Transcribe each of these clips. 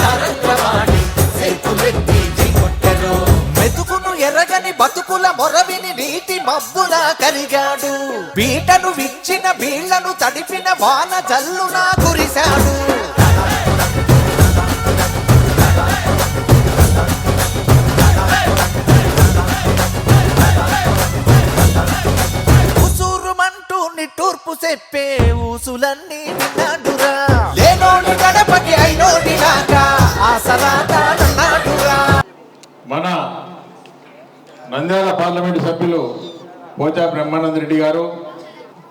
తారంగవాడి సేతులెత్తి జై కొట్టెరు. మెతుకును ఎరగని బతుకుల మొరవిని నీటి మబ్బున కరిగాడు. బీటను విచ్చిన బీళ్ళను తడిపిన వాన జల్లున కురిశాడు. మనసులన్నీ విన్నాడురా. లేనోడి గడపకి అయినోడి లాగా మన నంద్యాల పార్లమెంటు సభ్యులు పోచా బ్రహ్మానంద రెడ్డి గారు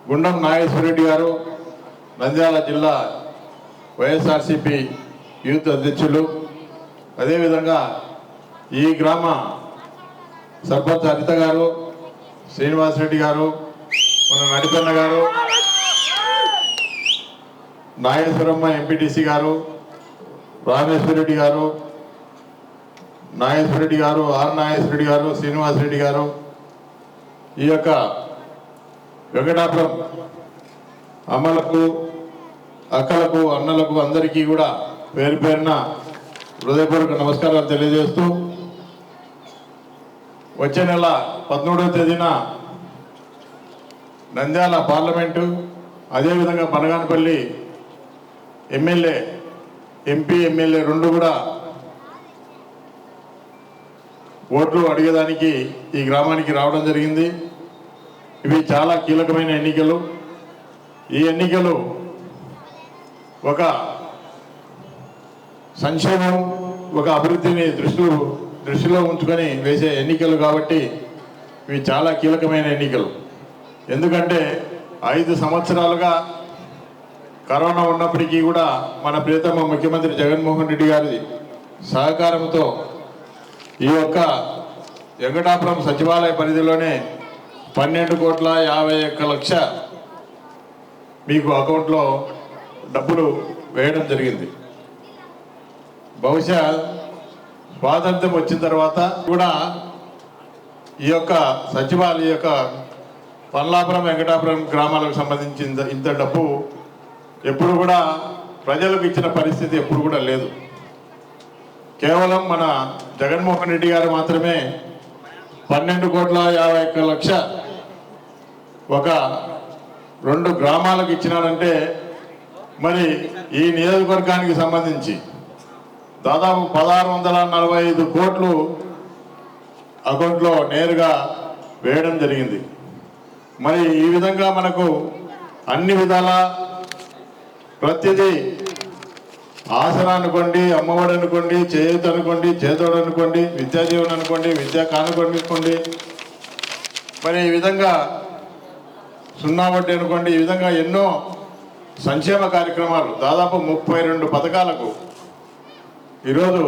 గుండం నాగేశ్వర రెడ్డి గారు నంద్యాల జిల్లా వైఎస్ఆర్సిపి యూత్ అధ్యక్షులు. అదేవిధంగా ఈ గ్రామ సర్పంచ్ హరిత గారు శ్రీనివాస్ రెడ్డి గారు మన నడిపన్న గారు నాగేశ్వరమ్మ ఎంపీటీసీ గారు రామేశ్వరరెడ్డి గారు నాగేశ్వర రెడ్డి గారు ఆర్ నాగేశ్వరరెడ్డి గారు శ్రీనివాస్ రెడ్డి గారు ఈ యొక్క వెంకటాపురం అమ్మలకు అక్కలకు అన్నలకు అందరికీ కూడా పేరు పేరున హృదయపూర్వక నమస్కారాలు తెలియజేస్తూ వచ్చే నెల పదమూడవ తేదీన నంద్యాల పార్లమెంటు అదేవిధంగా పనగానపల్లి ఎమ్మెల్యే ఎంపీ ఎమ్మెల్యే రెండు కూడా ఓట్లు అడిగేదానికి ఈ గ్రామానికి రావడం జరిగింది. ఇవి చాలా కీలకమైన ఎన్నికలు. ఈ ఎన్నికలు ఒక సంక్షేమం ఒక అభివృద్ధిని దృష్టిలో దృష్టిలో ఉంచుకొని వేసే ఎన్నికలు కాబట్టి ఇవి చాలా కీలకమైన ఎన్నికలు. ఎందుకంటే ఐదు సంవత్సరాలుగా కరోనా ఉన్నప్పటికీ కూడా మన ప్రియతమ ముఖ్యమంత్రి జగన్మోహన్ రెడ్డి గారి సహకారంతో ఈ యొక్క వెంకటాపురం సచివాలయ పరిధిలోనే పన్నెండు కోట్ల యాభై ఒక్క లక్ష మీకు అకౌంట్లో డబ్బులు వేయడం జరిగింది. బహుశా స్వాతంత్రం వచ్చిన తర్వాత కూడా ఈ యొక్క సచివాలయ యొక్క పల్లాపురం వెంకటాపురం గ్రామాలకు సంబంధించి ఇంత ఇంత డబ్బు ఎప్పుడు కూడా ప్రజలకు ఇచ్చిన పరిస్థితి ఎప్పుడు కూడా లేదు. కేవలం మన జగన్మోహన్ రెడ్డి గారు మాత్రమే పన్నెండు కోట్ల యాభై ఒక్క లక్ష ఒక రెండు గ్రామాలకు ఇచ్చినాడంటే మరి ఈ నియోజకవర్గానికి సంబంధించి దాదాపు పదహారు వందల నలభై ఐదు కోట్లు అకౌంట్లో నేరుగా వేయడం జరిగింది. మరి ఈ విధంగా మనకు అన్ని విధాల ప్రతిదీ ఆసన అనుకోండి అమ్మఒడి అనుకోండి చేయూత అనుకోండి చేదోడు అనుకోండి విద్యాజీవన్ అనుకోండి విద్యా కానుకోండి మరి ఈ విధంగా సున్నా వడ్డీ అనుకోండి ఈ విధంగా ఎన్నో సంక్షేమ కార్యక్రమాలు దాదాపు ముప్పై రెండు పథకాలకు ఈరోజు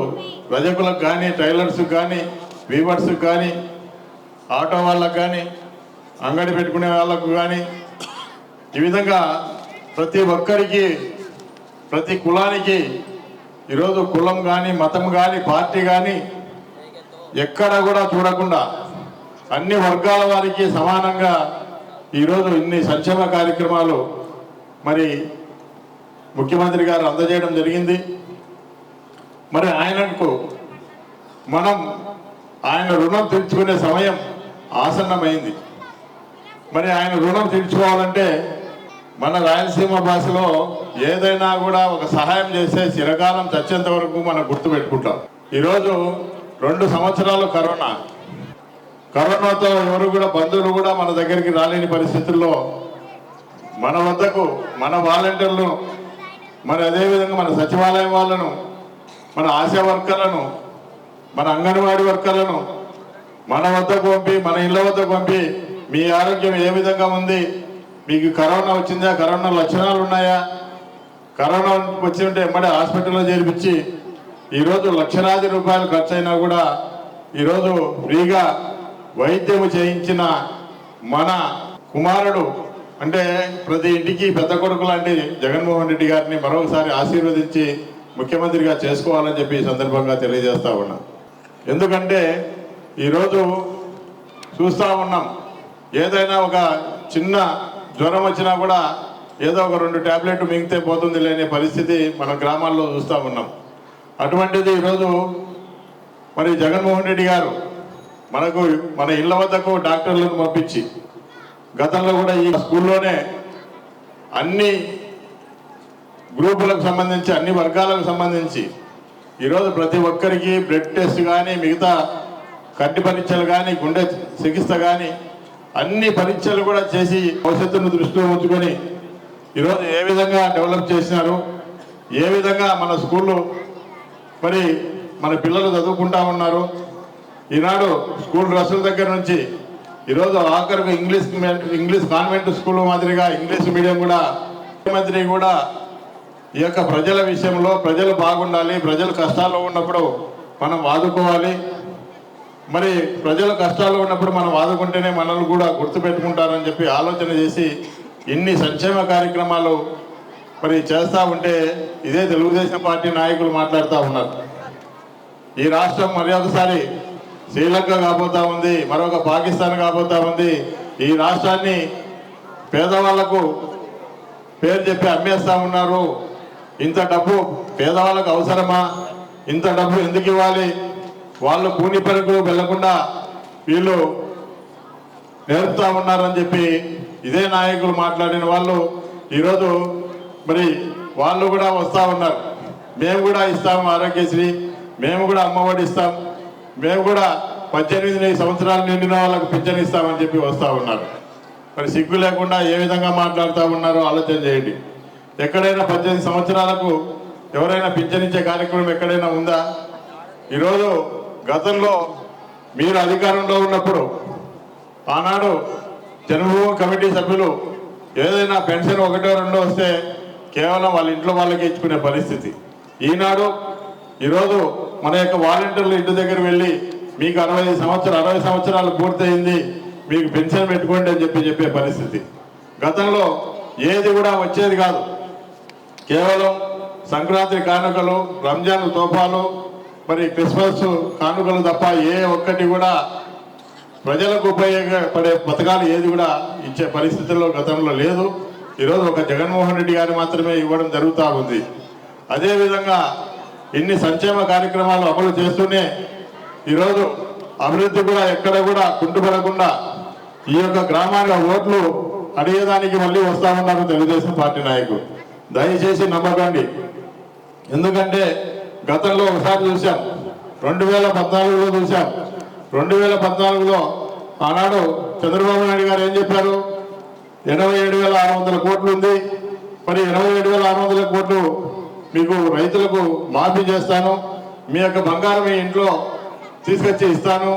రజకులకు కానీ టైలర్స్కి కానీ వీవర్స్కి కానీ ఆటో వాళ్ళకు కానీ అంగడి పెట్టుకునే వాళ్ళకు కానీ ఈ విధంగా ప్రతి ఒక్కరికి ప్రతి కులానికి ఈరోజు కులం కానీ మతం కానీ పార్టీ కానీ ఎక్కడ కూడా చూడకుండా అన్ని వర్గాల వారికి సమానంగా ఈరోజు ఇన్ని సంక్షేమ కార్యక్రమాలు మరి ముఖ్యమంత్రి గారు అందజేయడం జరిగింది. మరి ఆయనకు మనం ఆయన రుణం తీర్చుకునే సమయం ఆసన్నమైంది. మరి ఆయన రుణం తీర్చుకోవాలంటే మన రాయలసీమ భాషలో ఏదైనా కూడా ఒక సహాయం చేసే చిరకాలం చచ్చేంత వరకు మనం గుర్తుపెట్టుకుంటాం ఈరోజు రెండు సంవత్సరాలు కరోనా. కరోనాతో ఎవరు కూడా బంధువులు కూడా మన దగ్గరికి రాలేని పరిస్థితుల్లో మన వద్దకు మన వాలంటీర్లు మరి అదేవిధంగా మన సచివాలయం వాళ్ళను మన ఆశా వర్కర్లను మన అంగన్వాడీ వర్కర్లను మన వద్దకు పంపి మన ఇళ్ళ వద్దకు పంపి మీ ఆరోగ్యం ఏ విధంగా ఉంది మీకు కరోనా వచ్చిందా? కరోనా లక్షణాలు ఉన్నాయా? కరోనా వచ్చి ఉంటే ఎమ్మడే హాస్పిటల్లో చేర్పించి ఈరోజు లక్షలాది రూపాయలు ఖర్చు అయినా కూడా ఈరోజు ఫ్రీగా వైద్యము చేయించిన మన కుమారుడు అంటే ప్రతి ఇంటికి పెద్ద కొడుకు లాంటి జగన్మోహన్ రెడ్డి గారిని మరొకసారి ఆశీర్వదించి ముఖ్యమంత్రిగా చేసుకోవాలని చెప్పి ఈ సందర్భంగా తెలియజేస్తా ఉన్నా. ఎందుకంటే ఈరోజు చూస్తూ ఉన్నాం ఏదైనా ఒక చిన్న జ్వరం వచ్చినా కూడా ఏదో ఒక రెండు ట్యాబ్లెట్ మింగితే పోతుంది లేని పరిస్థితి మన గ్రామాల్లో చూస్తూ ఉన్నాం. అటువంటిది ఈరోజు మరి జగన్మోహన్ రెడ్డి గారు మనకు మన ఇళ్ళ వద్దకు డాక్టర్లను పంపించి గతంలో కూడా ఈ స్కూల్లోనే అన్ని గ్రూపులకు సంబంధించి అన్ని వర్గాలకు సంబంధించి ఈరోజు ప్రతి ఒక్కరికి బ్లడ్ టెస్ట్ కానీ మిగతా కంటి పరీక్షలు కానీ గుండె చికిత్స కానీ అన్ని పరీక్షలు కూడా చేసి భవిష్యత్తును దృష్టిలో ఉంచుకొని ఈరోజు ఏ విధంగా డెవలప్ చేసినారు ఏ విధంగా మన స్కూళ్ళు మరి మన పిల్లలు చదువుకుంటా ఉన్నారు ఈనాడు స్కూల్ డ్రెస్సుల దగ్గర నుంచి ఈరోజు ఆఖరికి ఇంగ్లీష్ ఇంగ్లీష్ కాన్వెంట్ స్కూల్ మాదిరిగా ఇంగ్లీష్ మీడియం కూడా ముఖ్యమంత్రి కూడా ఈ యొక్క ప్రజల విషయంలో ప్రజలు బాగుండాలి ప్రజలు కష్టాల్లో ఉన్నప్పుడు మనం వాదుకోవాలి మరి ప్రజలు కష్టాలు ఉన్నప్పుడు మనం వాదుకుంటేనే మనల్ని కూడా గుర్తుపెట్టుకుంటారని చెప్పి ఆలోచన చేసి ఇన్ని సంక్షేమ కార్యక్రమాలు మరి చేస్తూ ఉంటే ఇదే తెలుగుదేశం పార్టీ నాయకులు మాట్లాడుతూ ఉన్నారు. ఈ రాష్ట్రం మరి ఒకసారి శ్రీలంక కాబోతా ఉంది మరొక పాకిస్తాన్ కాబోతా ఉంది. ఈ రాష్ట్రాన్ని పేదవాళ్ళకు పేరు చెప్పి అమ్మేస్తా ఉన్నారు. ఇంత డబ్బు పేదవాళ్ళకు అవసరమా? ఇంత డబ్బు ఎందుకు ఇవ్వాలి? వాళ్ళు కూని పరకు వెళ్ళకుండా వీళ్ళు నేర్పుతా ఉన్నారని చెప్పి ఇదే నాయకులు మాట్లాడిన వాళ్ళు ఈరోజు మరి వాళ్ళు కూడా వస్తూ ఉన్నారు. మేము కూడా ఇస్తాము ఆరోగ్యశ్రీ మేము కూడా అమ్మఒడి ఇస్తాం మేము కూడా పద్దెనిమిది సంవత్సరాలు నిండిన వాళ్ళకు పింఛన్ ఇస్తామని చెప్పి వస్తూ ఉన్నారు. మరి సిగ్గు లేకుండా ఏ విధంగా మాట్లాడుతూ ఉన్నారో ఆలోచన చేయండి. ఎక్కడైనా పద్దెనిమిది సంవత్సరాలకు ఎవరైనా పింఛనిచ్చే కార్యక్రమం ఎక్కడైనా ఉందా? ఈరోజు గతంలో మీరు అధికారంలో ఉన్నప్పుడు ఆనాడు జన్మభూమి కమిటీ సభ్యులు ఏదైనా పెన్షన్ ఒకటో రెండో వస్తే కేవలం వాళ్ళ ఇంట్లో వాళ్ళకి ఇచ్చుకునే పరిస్థితి. ఈనాడు ఈరోజు మన యొక్క వాలంటీర్లు ఇంటి దగ్గర వెళ్ళి మీకు అరవై సంవత్సరాలు అరవై సంవత్సరాలు పూర్తయింది మీకు పెన్షన్ పెట్టుకోండి అని చెప్పి చెప్పే పరిస్థితి. గతంలో ఏది కూడా వచ్చేది కాదు. కేవలం సంక్రాంతి కానుకలు రంజాన్ తోఫాలు మరి క్రిస్మస్ కానుకలు తప్ప ఏ ఒక్కటి కూడా ప్రజలకు ఉపయోగపడే పథకాలు ఏది కూడా ఇచ్చే పరిస్థితుల్లో గతంలో లేదు. ఈరోజు ఒక జగన్మోహన్ రెడ్డి గారు మాత్రమే ఇవ్వడం జరుగుతూ ఉంది. అదేవిధంగా ఇన్ని సంక్షేమ కార్యక్రమాలు అమలు చేస్తూనే ఈరోజు అభివృద్ధి కూడా ఎక్కడ కూడా కుంటుపడకుండా ఈ యొక్క గ్రామాల ఓట్లు అడిగేదానికి మళ్ళీ వస్తామన్నారు తెలుగుదేశం పార్టీ నాయకులు. దయచేసి నమ్మకండి. ఎందుకంటే గతంలో ఒకసారి చూశాం. రెండు వేల పద్నాలుగులో చూశాం. రెండు వేల పద్నాలుగులో ఆనాడు చంద్రబాబు నాయుడు గారు ఏం చెప్పారు? ఎనభై ఏడు వేల ఆరు వందల కోట్లు ఉంది. మరి ఎనభై ఏడు వేల ఆరు వందల కోట్లు మీకు రైతులకు మాఫీ చేస్తాను. మీ యొక్క బంగారం మీ ఇంట్లో తీసుకొచ్చి ఇస్తాను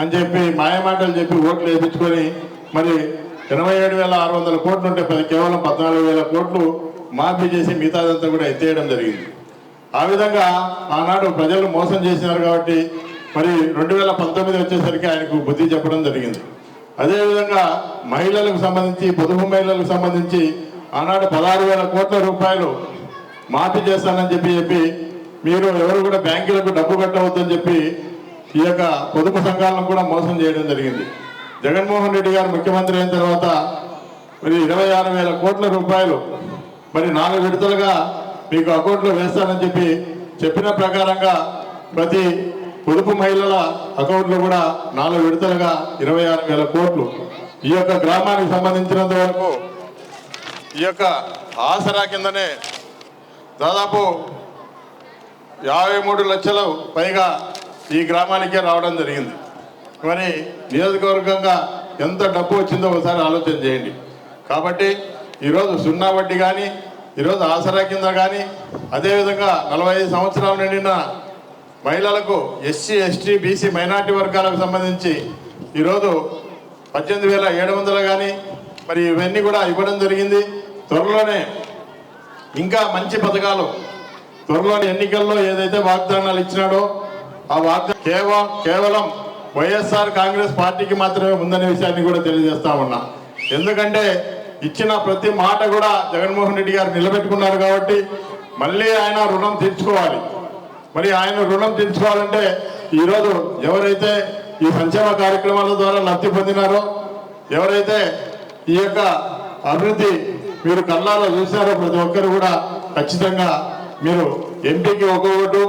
అని చెప్పి మాయమాటలు చెప్పి ఓట్లు వేయించుకొని మరి ఎనభై ఏడు వేల ఆరు వందల కోట్లు ఉంటే పది కేవలం పద్నాలుగు వేల కోట్లు మాఫీ చేసి మిగతాదంతా కూడా ఎత్తేయడం జరిగింది. ఆ విధంగా ఆనాడు ప్రజలు మోసం చేసినారు కాబట్టి మరి రెండు వేల పంతొమ్మిది వచ్చేసరికి ఆయనకు బుద్ధి చెప్పడం జరిగింది. అదేవిధంగా మహిళలకు సంబంధించి పొదుపు మహిళలకు సంబంధించి ఆనాడు పదహారు వేల కోట్ల రూపాయలు మాఫీ చేస్తానని చెప్పి చెప్పి మీరు ఎవరు కూడా బ్యాంకులకు డబ్బు కట్టవద్దని చెప్పి ఈ యొక్క పొదుపు సంఘాలను కూడా మోసం చేయడం జరిగింది. జగన్మోహన్ రెడ్డి గారు ముఖ్యమంత్రి అయిన తర్వాత మరి ఇరవై ఆరు వేల కోట్ల రూపాయలు మరి నాలుగు విడతలుగా మీకు అకౌంట్లో వేస్తానని చెప్పి చెప్పిన ప్రకారంగా ప్రతి పొదుపు మహిళల అకౌంట్లో కూడా నాలుగు విడతలుగా ఇరవై ఆరు వేల కోట్లు ఈ యొక్క గ్రామానికి సంబంధించినంత వరకు ఈ యొక్క ఆసరా కిందనే దాదాపు యాభై మూడు లక్షలు పైగా ఈ గ్రామానికే రావడం జరిగింది. మరి నియోజకవర్గంగా ఎంత డబ్బు వచ్చిందో ఒకసారి ఆలోచన చేయండి. కాబట్టి ఈరోజు సున్నా వడ్డీ కానీ ఈరోజు ఆసరా కింద కానీ అదేవిధంగా నలభై ఐదు సంవత్సరాలు నిండిన మహిళలకు ఎస్సీ ఎస్టీ బీసీ మైనార్టీ వర్గాలకు సంబంధించి ఈరోజు పద్దెనిమిది వేల ఏడు వందలు కానీ మరి ఇవన్నీ కూడా ఇవ్వడం జరిగింది. త్వరలోనే ఇంకా మంచి పథకాలు త్వరలోని ఎన్నికల్లో ఏదైతే వాగ్దానాలు ఇచ్చినాడో ఆ వాగ్దానం కేవలం కేవలం వైఎస్ఆర్ కాంగ్రెస్ పార్టీకి మాత్రమే ఉందనే విషయాన్ని కూడా తెలియజేస్తా ఉన్నా. ఎందుకంటే ఇచ్చిన ప్రతి మాట కూడా జగన్మోహన్ రెడ్డి గారు నిలబెట్టుకున్నారు కాబట్టి మళ్ళీ ఆయన రుణం తీర్చుకోవాలి. మరి ఆయన రుణం తీర్చుకోవాలంటే ఈరోజు ఎవరైతే ఈ సంక్షేమ కార్యక్రమాల ద్వారా లబ్ధి పొందినారో ఎవరైతే ఈ యొక్క అభివృద్ధి మీరు కళ్ళాలో చూశారో ప్రతి ఒక్కరు కూడా ఖచ్చితంగా మీరు ఎంపీకి ఒక ఓటు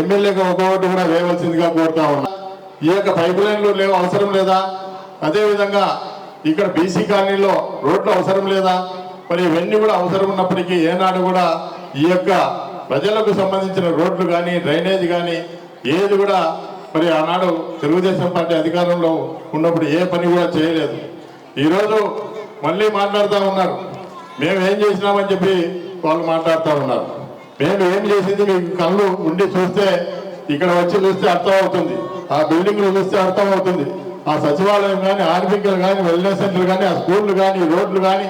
ఎమ్మెల్యేకి ఒక ఓటు కూడా వేయవలసిందిగా కోరుతా ఉన్నా. ఈ యొక్క పైప్ లైన్లు లేవు అవసరం లేదా? అదేవిధంగా ఇక్కడ బీసీ కాలనీలో రోడ్లు అవసరం లేదా? మరి ఇవన్నీ కూడా అవసరం ఉన్నప్పటికీ ఏనాడు కూడా ఈ యొక్క ప్రజలకు సంబంధించిన రోడ్లు కానీ డ్రైనేజ్ కానీ ఏది కూడా మరి ఆనాడు తెలుగుదేశం పార్టీ అధికారంలో ఉన్నప్పుడు ఏ పని కూడా చేయలేదు. ఈరోజు మళ్ళీ మాట్లాడుతూ ఉన్నారు. మేము ఏం చేసినామని చెప్పి వాళ్ళు మాట్లాడుతూ ఉన్నారు. మేము ఏం చేసింది మీకు కళ్ళు ఉండి చూస్తే ఇక్కడ వచ్చి చూస్తే అర్థం అవుతుంది ఆ బిల్డింగ్లు చూస్తే అర్థం అవుతుంది ఆ సచివాలయం కానీ ఆర్బికలు కానీ వెల్నెస్ సెంటర్ కానీ ఆ స్కూళ్ళు కానీ రోడ్లు కానీ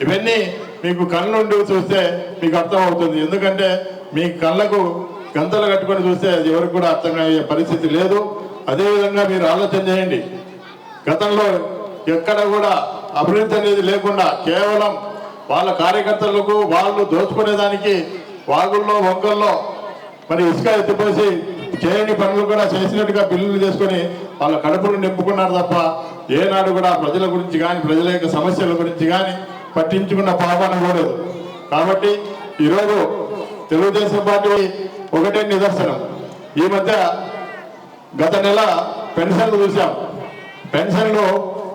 ఇవన్నీ మీకు కళ్ళుండి చూస్తే మీకు అర్థం అవుతుంది ఎందుకంటే మీ కళ్ళకు గంతలు కట్టుకొని చూస్తే అది ఎవరికి కూడా అర్థమయ్యే పరిస్థితి లేదు. అదేవిధంగా మీరు ఆలోచన చేయండి. గతంలో ఎక్కడ కూడా అభివృద్ధి అనేది లేకుండా కేవలం వాళ్ళ కార్యకర్తలకు వాళ్ళు దోచుకునేదానికి వాగుల్లో వంకల్లో మరి ఇసుక ఎత్తిపోసి చేయని పనులు కూడా చేసినట్టుగా బిల్లులు చేసుకొని వాళ్ళ కడుపును నింపుకున్నారు తప్ప ఏనాడు కూడా ప్రజల గురించి కానీ ప్రజల యొక్క సమస్యల గురించి కానీ పట్టించుకున్న పాపన కూడదు కాబట్టి ఈరోజు తెలుగుదేశం పార్టీ ఒకటే నిదర్శనం. ఈ మధ్య గత నెల పెన్షన్లు చూసాం పెన్షన్లు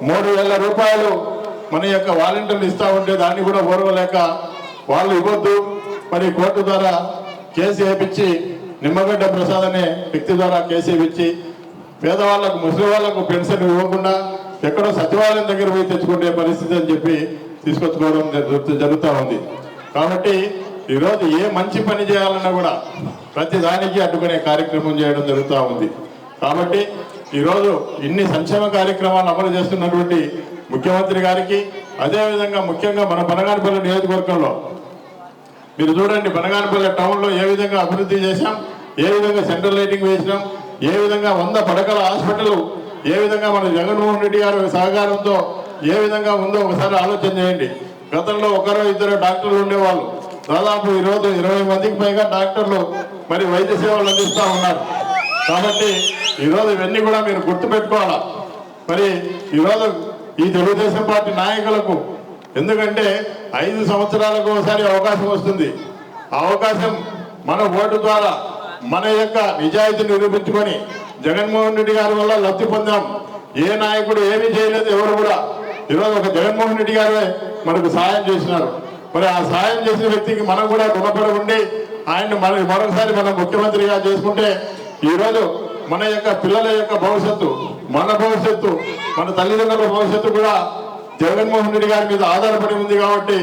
మూడు వేల రూపాయలు మన యొక్క వాలంటీర్లు ఇస్తా ఉంటే దాన్ని కూడా ఓర్వలేక వాళ్ళు ఇవ్వద్దు. మరి కోర్టు ద్వారా కేసు వేపించి నిమ్మగడ్డ ప్రసాద్ అనే వ్యక్తి ద్వారా కేసు ఇచ్చి పేదవాళ్ళకు ముసలి వాళ్ళకు పెన్షన్ ఇవ్వకుండా ఎక్కడో సచివాలయం దగ్గర పోయి తెచ్చుకునే పరిస్థితి అని చెప్పి తీసుకొచ్చుకోవడం జరుగుతూ జరుగుతూ ఉంది. కాబట్టి ఈరోజు ఏ మంచి పని చేయాలన్నా కూడా ప్రతి దానికి అడ్డుకునే కార్యక్రమం చేయడం జరుగుతూ ఉంది. కాబట్టి ఈరోజు ఇన్ని సంక్షేమ కార్యక్రమాలు అమలు చేస్తున్నటువంటి ముఖ్యమంత్రి గారికి అదేవిధంగా ముఖ్యంగా మన బనగానపల్లి నియోజకవర్గంలో మీరు చూడండి బనగానపల్లి టౌన్లో ఏ విధంగా అభివృద్ధి చేశాం ఏ విధంగా సెంట్రల్ లైటింగ్ వేసినాం ఏ విధంగా వంద పడకల హాస్పిటల్ ఏ విధంగా మన జగన్మోహన్ రెడ్డి గారి సహకారంతో ఏ విధంగా ఉందో ఒకసారి ఆలోచన చేయండి. గతంలో ఒకరో ఇద్దరు డాక్టర్లు ఉండేవాళ్ళు. దాదాపు ఈరోజు ఇరవై మందికి పైగా డాక్టర్లు మరి వైద్య సేవలు అందిస్తూ ఉన్నారు. కాబట్టి ఈరోజు ఇవన్నీ కూడా మీరు గుర్తుపెట్టుకోవాలా? మరి ఈరోజు ఈ తెలుగుదేశం పార్టీ నాయకులకు ఎందుకంటే ఐదు సంవత్సరాలకు ఒకసారి అవకాశం వస్తుంది. ఆ అవకాశం మన ఓటు ద్వారా మన యొక్క నిజాయితీ నిరూపించుకొని జగన్మోహన్ రెడ్డి గారి వల్ల లబ్ధి పొందాం. ఏ నాయకుడు ఏమీ చేయలేదు ఎవరు కూడా. ఈరోజు ఒక జగన్మోహన్ రెడ్డి గారే మనకు సాయం చేసినారు. మరి ఆ సాయం చేసిన వ్యక్తికి మనం కూడా రుణపడి ఉండి ఆయన్ని మన మరొకసారి మనం ముఖ్యమంత్రిగా చేసుకుంటే ఈరోజు మన యొక్క పిల్లల యొక్క భవిష్యత్తు మన భవిష్యత్తు మన తల్లిదండ్రుల భవిష్యత్తు కూడా జగన్మోహన్ రెడ్డి గారి మీద ఆధారపడి ఉంది కాబట్టి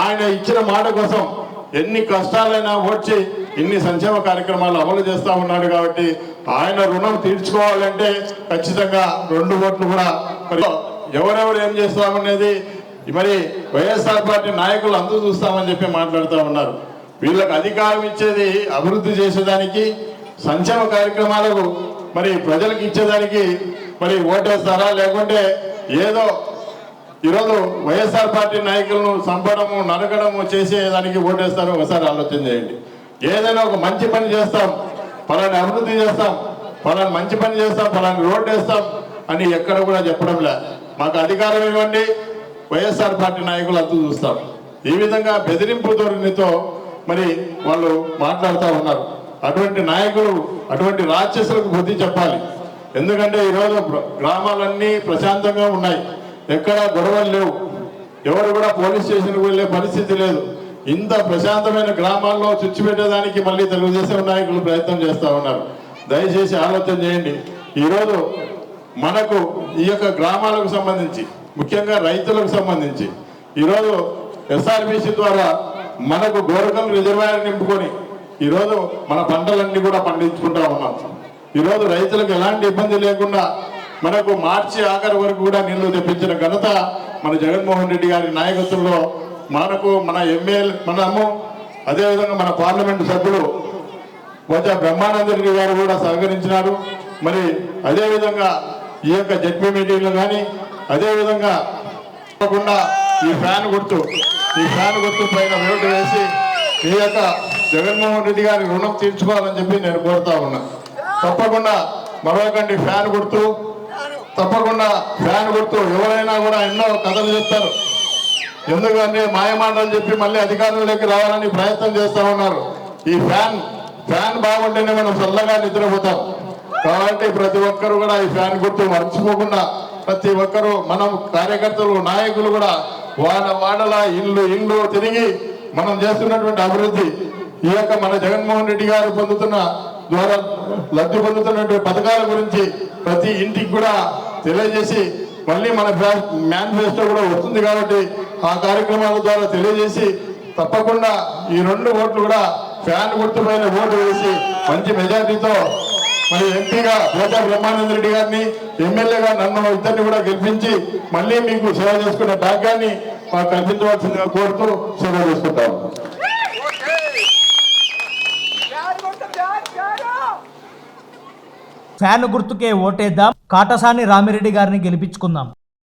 ఆయన ఇచ్చిన మాట కోసం ఎన్ని కష్టాలైనా వచ్చి ఇన్ని సంక్షేమ కార్యక్రమాలు అమలు చేస్తా ఉన్నాడు కాబట్టి ఆయన రుణం తీర్చుకోవాలంటే ఖచ్చితంగా రెండు ఓట్లు కూడా మరి ఎవరెవరు ఏం చేస్తామనేది మరి వైఎస్ఆర్ పార్టీ నాయకులు అందరూ చూస్తామని చెప్పి మాట్లాడుతూ ఉన్నారు. వీళ్ళకి అధికారం ఇచ్చేది అభివృద్ధి చేసేదానికి సంక్షేమ కార్యక్రమాలకు మరి ప్రజలకు ఇచ్చేదానికి మరి ఓటేస్తారా? లేకుంటే ఏదో ఈరోజు వైఎస్ఆర్ పార్టీ నాయకులను చంపడము నరకడము చేసేదానికి ఓటేస్తారో. ఒకసారి ఆలోచన చేయండి. ఏదైనా ఒక మంచి పని చేస్తాం ఫలాని అభివృద్ధి చేస్తాం ఫలాని మంచి పని చేస్తాం ఫలాని రోడ్డు వేస్తాం అని ఎక్కడ కూడా చెప్పడం లే. మాకు అధికారం ఇవ్వండి. వైఎస్ఆర్ పార్టీ నాయకులు అంతా చూస్తాం. ఈ విధంగా బెదిరింపు ధోరణితో మరి వాళ్ళు మాట్లాడుతూ ఉన్నారు. అటువంటి నాయకులు అటువంటి రాక్షసులకు బుద్ధి చెప్పాలి. ఎందుకంటే ఈరోజు గ్రామాలన్నీ ప్రశాంతంగా ఉన్నాయి. ఎక్కడా గొడవలు లేవు. ఎవరు కూడా పోలీస్ స్టేషన్కి వెళ్ళే పరిస్థితి లేదు. ఇంత ప్రశాంతమైన గ్రామాల్లో చుచ్చిపెట్టేదానికి మళ్ళీ తెలుగుదేశం నాయకులు ప్రయత్నం చేస్తూ ఉన్నారు. దయచేసి ఆలోచన చేయండి. ఈరోజు మనకు ఈ యొక్క గ్రామాలకు సంబంధించి ముఖ్యంగా రైతులకు సంబంధించి ఈరోజు ఎస్ఆర్బిసి ద్వారా మనకు గోరకం రిజర్వాయర్ నింపుకొని ఈరోజు మన పంటలన్నీ కూడా పండించుకుంటా ఉన్నాం. ఈరోజు రైతులకు ఎలాంటి ఇబ్బంది లేకుండా మనకు మార్చి ఆఖరి వరకు కూడా నీళ్ళు తెప్పించిన ఘనత మన జగన్మోహన్ రెడ్డి గారి నాయకత్వంలో మనకు మన ఎమ్మెల్యే మనము అదేవిధంగా మన పార్లమెంటు సభ్యులు పోచా బ్రహ్మానంద రెడ్డి గారు కూడా సహకరించినారు. మరి అదేవిధంగా ఈ యొక్క జడ్పీ మీటింగ్లు కానీ అదేవిధంగా తప్పకుండా ఈ ఫ్యాన్ గుర్తు ఈ ఫ్యాన్ గుర్తు పైన ఓటు వేసి ఈ యొక్క జగన్మోహన్ రెడ్డి గారి రుణం తీర్చుకోవాలని చెప్పి నేను కోరుతా ఉన్నా. తప్పకుండా మరొకండి ఫ్యాన్ గుర్తు తప్పకుండా ఫ్యాన్ గుర్తు. ఎవరైనా కూడా ఎన్నో కథలు చెప్తారు. ఎందుకంటే మాయమాటలు చెప్పి మళ్ళీ అధికారంలోకి రావాలని ప్రయత్నం చేస్తా ఉన్నారు. ఈ ఫ్యాన్ ఫ్యాన్ బాగుంటేనే మనం చల్లగా నిద్రపోతాం. కాబట్టి ప్రతి ఒక్కరు కూడా ఈ ఫ్యాన్ గుర్తు మర్చిపోకుండా ప్రతి ఒక్కరు మనం కార్యకర్తలు నాయకులు కూడా వాళ్ళ వాడల ఇల్లు ఇల్లు తిరిగి మనం చేస్తున్నటువంటి అభివృద్ధి. ఈ యొక్క మన జగన్మోహన్ రెడ్డి గారు పొందుతున్న ద్వారా లబ్ధి పొందుతున్నటువంటి పథకాల గురించి ప్రతి ఇంటికి కూడా తెలియజేసి మళ్ళీ మన మేనిఫెస్టో కూడా వస్తుంది కాబట్టి ఆ కార్యక్రమాల ద్వారా తెలియజేసి తప్పకుండా ఈ రెండు ఓట్లు కూడా ఫ్యాన్ గుర్తుపైన ఓటు వేసి మంచి మెజార్టీతో మరి ఎంపీగా పోచా బ్రహ్మానంద రెడ్డి గారిని ఎమ్మెల్యేగా నన్ను ఇద్దరిని కూడా గెలిపించి మళ్ళీ మీకు సేవ చేసుకునే భాగ్యాన్ని మాకు కల్పించవలసిందిగా కోరుతూ సేవ చేసుకుంటాం ఫ్యాన్ గుర్తుకే ఓటేద్దాం. కాటసాని రామిరెడ్డి గారిని గెలిపించుకుందాం.